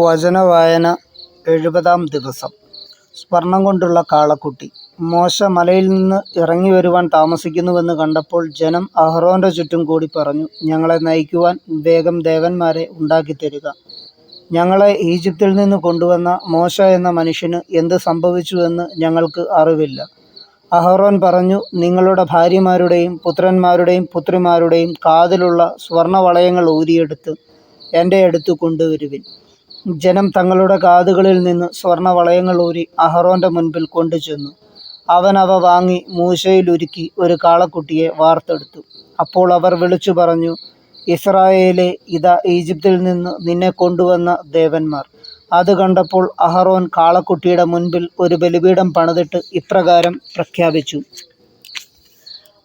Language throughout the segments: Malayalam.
വചനവായന എഴുപതാം ദിവസം. സ്വർണം കൊണ്ടുള്ള കാളക്കുട്ടി. മോശ മലയിൽ നിന്ന് ഇറങ്ങി വരുവാൻ താമസിക്കുന്നുവെന്ന് കണ്ടപ്പോൾ ജനം അഹ്റോന്റെ ചുറ്റും കൂടി പറഞ്ഞു ഞങ്ങളെ നയിക്കുവാൻ വേഗം ദേവന്മാരെ ഉണ്ടാക്കിത്തരിക. ഞങ്ങളെ ഈജിപ്തിൽ നിന്ന് കൊണ്ടുവന്ന മോശ എന്ന മനുഷ്യന് എന്ത് സംഭവിച്ചുവെന്ന് ഞങ്ങൾക്ക് അറിവില്ല അഹറോൻ പറഞ്ഞു നിങ്ങളുടെ ഭാര്യമാരുടെയും പുത്രന്മാരുടെയും പുത്രിമാരുടെയും കാതിലുള്ള സ്വർണവളയങ്ങൾ ഊരിയെടുത്ത് എന്റെ അടുത്ത് കൊണ്ടുവരുവിൻ. ജനം തങ്ങളുടെ കാതുകളിൽ നിന്ന് സ്വർണവളയങ്ങൾ ഊരി അഹറോന്റെ മുൻപിൽ കൊണ്ടുചെന്നു. അവൻ അവ വാങ്ങി മൂശയിലുരുക്കി ഒരു കാളക്കുട്ടിയെ വാർത്തെടുത്തു. അപ്പോൾ അവർ വിളിച്ചു പറഞ്ഞു ഇസ്രായേലെ ഇതാ ഈജിപ്തിൽ നിന്ന് നിന്നെ കൊണ്ടുവന്ന ദേവന്മാർ. അത് കണ്ടപ്പോൾ അഹറോൻ കാളക്കുട്ടിയുടെ മുൻപിൽ ഒരു ബലിപീഠം പണിതിട്ട് ഇപ്രകാരം പ്രഖ്യാപിച്ചു.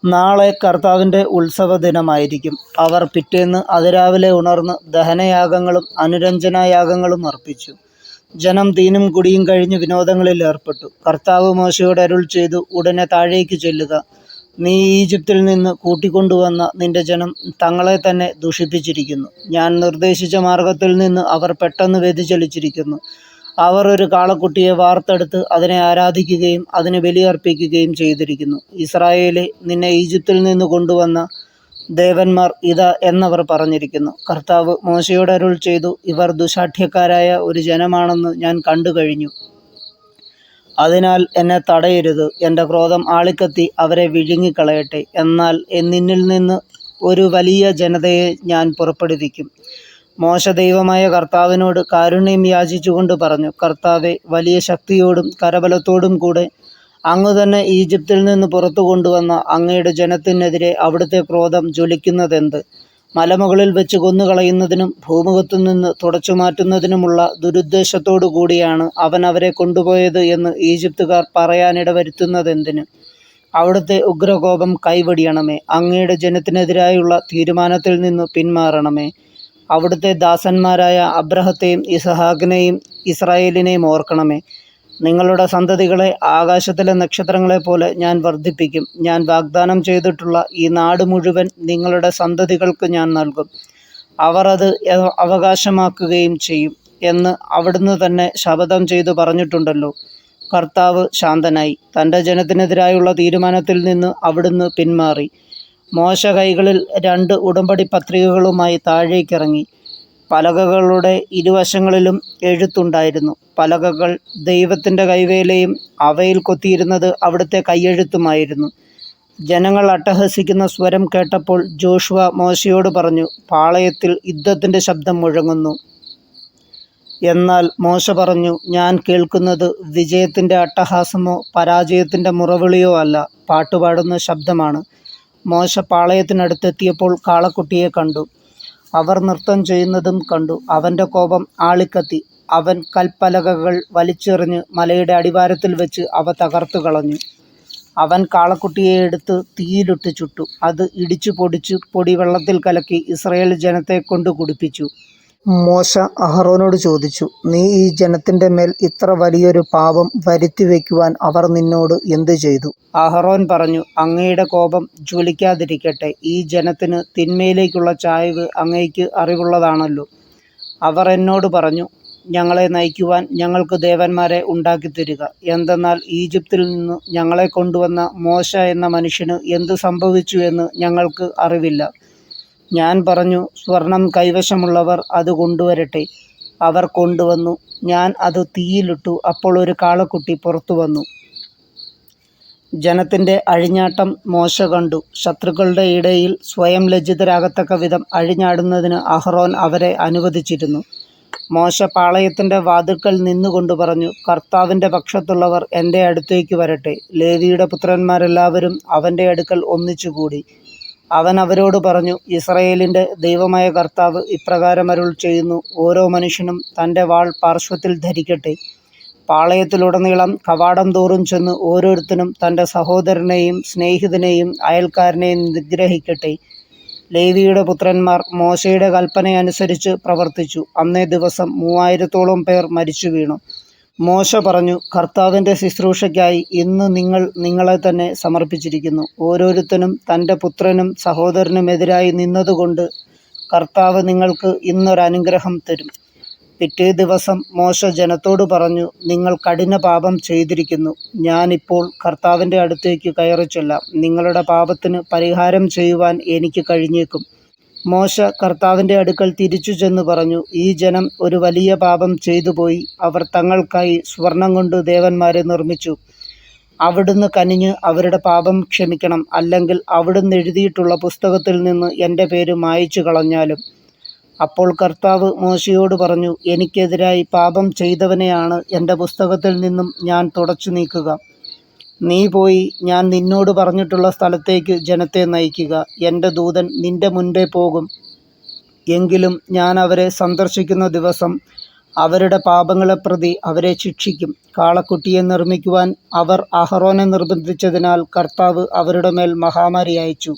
നാളെ കർത്താവിന്റെ ഉത്സവ ദിനമായിരിക്കും അവർ പിറ്റേന്ന് അതിരാവിലെ ഉണർന്ന് ദഹനയാഗങ്ങളും അനുരഞ്ജനയാഗങ്ങളും അർപ്പിച്ചു. ജനം തീനും കുടിയും കഴിഞ്ഞ് വിനോദങ്ങളിൽ ഏർപ്പെട്ടു. കർത്താവ് മോശയോട് അരുൾ ചെയ്തു ഉടനെ താഴേക്ക് ചെല്ലുക. നീ ഈജിപ്തിൽ നിന്ന് കൂട്ടിക്കൊണ്ടുവന്ന നിന്റെ ജനം തങ്ങളെ തന്നെ ദുഷിപ്പിച്ചിരിക്കുന്നു. ഞാൻ നിർദ്ദേശിച്ച മാർഗത്തിൽ നിന്ന് അവർ പെട്ടെന്ന് വ്യതിചലിച്ചിരിക്കുന്നു. അവർ ഒരു കാളക്കുട്ടിയെ വാർത്തെടുത്ത് അതിനെ ആരാധിക്കുകയും അതിന് ബലിയർപ്പിക്കുകയും ചെയ്തിരിക്കുന്നു. ഇസ്രായേലെ നിന്നെ ഈജിപ്തിൽ നിന്ന് കൊണ്ടുവന്ന ദേവന്മാർ ഇതാ എന്നവർ പറഞ്ഞിരിക്കുന്നു. കർത്താവ് മോശയോട് അരുൾ ചെയ്തു ഇവർ ദുശാഠ്യക്കാരായ ഒരു ജനമാണെന്ന് ഞാൻ കണ്ടു കഴിഞ്ഞു അതിനാൽ എന്നെ തടയരുത്. എന്റെ ക്രോധം ആളിക്കത്തി അവരെ വിഴുങ്ങിക്കളയട്ടെ. എന്നാൽ നിന്നിൽ നിന്ന് ഒരു വലിയ ജനതയെ ഞാൻ പുറപ്പെടുവിക്കും. മോശ ദൈവമായ കർത്താവിനോട് കാരുണ്യം യാചിച്ചുകൊണ്ട് പറഞ്ഞു. കർത്താവെ വലിയ ശക്തിയോടും കരബലത്തോടും കൂടെ അങ്ങ് തന്നെ ഈജിപ്തിൽ നിന്ന് പുറത്തു കൊണ്ടുവന്ന അങ്ങയുടെ ജനത്തിനെതിരെ അവിടുത്തെ ക്രോധം ജ്വലിക്കുന്നതെന്ത്? മലമുകളിൽ വെച്ച് കൊന്നുകളയുന്നതിനും ഭൂമുഖത്തു നിന്ന് തുടച്ചു മാറ്റുന്നതിനുമുള്ള ദുരുദ്ദേശത്തോടു കൂടിയാണ് അവൻ അവരെ കൊണ്ടുപോയത് എന്ന് ഈജിപ്തുകാർ പറയാനിട വരുത്തുന്നതെന്തിന് അവിടുത്തെ ഉഗ്രകോപം കൈവടിയണമേ. അങ്ങയുടെ ജനത്തിനെതിരായുള്ള തീരുമാനത്തിൽ നിന്ന് പിന്മാറണമേ. അവിടുത്തെ ദാസന്മാരായ അബ്രഹത്തെയും ഇസഹാക്കിനെയും ഇസ്രായേലിനെയും ഓർക്കണമേ. നിങ്ങളുടെ സന്തതികളെ ആകാശത്തിലെ നക്ഷത്രങ്ങളെപ്പോലെ ഞാൻ വർദ്ധിപ്പിക്കും. ഞാൻ വാഗ്ദാനം ചെയ്തിട്ടുള്ള ഈ നാട് മുഴുവൻ നിങ്ങളുടെ സന്തതികൾക്ക് ഞാൻ നൽകും. അവർ അത് അവകാശമാക്കുകയും ചെയ്യും എന്ന് അവിടുന്ന് തന്നെ ശപഥം ചെയ്തു പറഞ്ഞിട്ടുണ്ടല്ലോ. കർത്താവ് ശാന്തനായി. തന്റെ ജനത്തിനെതിരായുള്ള തീരുമാനത്തിൽ നിന്ന് അവിടുന്ന് പിന്മാറി. മോശ കൈകളിൽ രണ്ട് ഉടമ്പടി പത്രികകളുമായി താഴേക്കിറങ്ങി. പലകകളുടെ ഇരുവശങ്ങളിലും എഴുത്തുണ്ടായിരുന്നു. പലകകൾ ദൈവത്തിന്റെ കൈവേലയും അവയിൽ കൊത്തിയിരുന്നത് അവിടുത്തെ കൈയെഴുത്തുമായിരുന്നു. ജനങ്ങൾ അട്ടഹസിക്കുന്ന സ്വരം കേട്ടപ്പോൾ ജോഷുവ മോശയോട് പറഞ്ഞു പാളയത്തിൽ യുദ്ധത്തിന്റെ ശബ്ദം മുഴങ്ങുന്നു. എന്നാൽ മോശ പറഞ്ഞു ഞാൻ കേൾക്കുന്നത് വിജയത്തിന്റെ അട്ടഹാസമോ പരാജയത്തിന്റെ മുറവിളിയോ അല്ല. പാട്ടുപാടുന്ന ശബ്ദമാണ്. മോശ പാളയത്തിനടുത്തെത്തിയപ്പോൾ കാളക്കുട്ടിയെ കണ്ടു. അവർ നൃത്തം ചെയ്യുന്നതും കണ്ടു. അവന്റെ കോപം ആളിക്കത്തി. അവൻ കൽപ്പലകകൾ വലിച്ചെറിഞ്ഞ് മലയുടെ അടിവാരത്തിൽ വെച്ച് അവ തകർത്തു കളഞ്ഞു. അവൻ കാളക്കുട്ടിയെ എടുത്ത് തീയിലിട്ട് ചുട്ടു. അത് ഇടിച്ചു പൊടിച്ച് പൊടി വെള്ളത്തിൽ കലക്കി ഇസ്രയേൽ ജനത്തെ കൊണ്ടു കുടിപ്പിച്ചു. മോശ അഹറോനോട് ചോദിച്ചു നീ ഈ ജനത്തിന്റെ മേൽ ഇത്ര വലിയൊരു പാപം വരുത്തി വയ്ക്കുവാൻ അവർ നിന്നോട് എന്തു ചെയ്തു? അഹറോൻ പറഞ്ഞു അങ്ങയുടെ കോപം ജ്വലിക്കാതിരിക്കട്ടെ. ഈ ജനത്തിന് തിന്മയിലേക്കുള്ള ചായ്വ് അങ്ങയ്ക്ക് അറിവുള്ളതാണല്ലോ. അവർ എന്നോട് പറഞ്ഞു ഞങ്ങളെ നയിക്കുവാൻ ഞങ്ങൾക്ക് ദേവന്മാരെ ഉണ്ടാക്കിത്തരിക. എന്തെന്നാൽ ഈജിപ്തിൽ നിന്ന് ഞങ്ങളെ കൊണ്ടുവന്ന മോശ എന്ന മനുഷ്യന് എന്ത് സംഭവിച്ചു എന്ന് ഞങ്ങൾക്ക് അറിവില്ല. ഞാൻ പറഞ്ഞു സ്വർണം കൈവശമുള്ളവർ അത് കൊണ്ടുവരട്ടെ. അവർ കൊണ്ടുവന്നു. ഞാൻ അത് തീയിലിട്ടു. അപ്പോൾ ഒരു കാളക്കുട്ടി പുറത്തു വന്നു. ജനത്തിന്റെ അഴിഞ്ഞാട്ടം മോശ കണ്ടു. ശത്രുക്കളുടെ ഇടയിൽ സ്വയം ലജ്ജിതരാകത്തക്ക വിധം അഴിഞ്ഞാടുന്നതിന് അഹ്റോൻ അവരെ അനുവദിച്ചിരുന്നു. മോശ പാളയത്തിന്റെ വാതിൽക്കൽ നിന്നുകൊണ്ട് പറഞ്ഞു കർത്താവിന്റെ പക്ഷത്തുള്ളവർ എന്റെ അടുത്തേക്ക് വരട്ടെ. ലേവിയുടെ പുത്രന്മാരെല്ലാവരും അവന്റെ അടുക്കൽ ഒന്നിച്ചുകൂടി. അവൻ അവരോട് പറഞ്ഞു ഇസ്രയേലിന്റെ ദൈവമായ കർത്താവ് ഇപ്രകാരം അരുൾ ചെയ്യുന്നു. ഓരോ മനുഷ്യനും തന്റെ വാൾ പാർശ്വത്തിൽ ധരിക്കട്ടെ. പാളയത്തിലുടനീളം കവാടം തോറും ചെന്ന് ഓരോരുത്തനും തന്റെ സഹോദരനെയും സ്നേഹിതനെയും അയൽക്കാരനെയും നിഗ്രഹിക്കട്ടെ. ലേവിയുടെ പുത്രന്മാർ മോശയുടെ കൽപ്പനയനുസരിച്ച് പ്രവർത്തിച്ചു. അന്നേ ദിവസം മൂവായിരത്തോളം പേർ മരിച്ചു വീണു മോശ പറഞ്ഞു കർത്താവിന്റെ ശുശ്രൂഷയ്ക്കായി ഇന്ന് നിങ്ങൾ നിങ്ങളെ തന്നെ സമർപ്പിച്ചിരിക്കുന്നു. ഓരോരുത്തനും തന്റെ പുത്രനും സഹോദരനുമെതിരായി നിന്നതുകൊണ്ട് കർത്താവ് നിങ്ങൾക്ക് ഇന്നൊരനുഗ്രഹം തരും. പിറ്റേ ദിവസം മോശ ജനത്തോട് പറഞ്ഞു നിങ്ങൾ കഠിന പാപം ചെയ്തിരിക്കുന്നു. ഞാനിപ്പോൾ കർത്താവിന്റെ അടുത്തേക്ക് കയറിച്ചെല്ലാം. നിങ്ങളുടെ പാപത്തിന് പരിഹാരം ചെയ്യുവാൻ എനിക്ക് കഴിഞ്ഞേക്കും. മോശ കർത്താവിന്റെ അടുക്കൽ തിരിച്ചു ചെന്ന് പറഞ്ഞു ഈ ജനം ഒരു വലിയ പാപം ചെയ്തു പോയി. അവർ തങ്ങൾക്കായി സ്വർണം കൊണ്ട് ദേവന്മാരെ നിർമ്മിച്ചു. അവിടുന്ന് കനിഞ്ഞ് അവരുടെ പാപം ക്ഷമിക്കണം. അല്ലെങ്കിൽ അവിടുന്ന് എഴുതിയിട്ടുള്ള പുസ്തകത്തിൽ നിന്ന് എന്റെ പേര് മായച്ചു കളഞ്ഞാലും. അപ്പോൾ കർത്താവ് മോശയോട് പറഞ്ഞു എനിക്കെതിരായി പാപം ചെയ്തവനെയാണ് എന്റെ പുസ്തകത്തിൽ നിന്നും ഞാൻ തുടച്ചു നീക്കുക. നീ പോയി ഞാൻ നിന്നോട് പറഞ്ഞിട്ടുള്ള സ്ഥലത്തേക്ക് ജനത്തെ നയിക്കുക. എന്റെ ദൂതൻ നിന്റെ മുൻപേ പോകും. എങ്കിലും ഞാൻ അവരെ സന്ദർശിക്കുന്ന ദിവസം അവരുടെ പാപങ്ങളെ പ്രതി അവരെ ശിക്ഷിക്കും. കാളക്കുട്ടിയെ നിർമ്മിക്കുവാൻ അവർ അഹറോനെ നിർബന്ധിച്ചതിനാൽ കർത്താവ് അവരുടെ മേൽ മഹാമാരി അയച്ചു.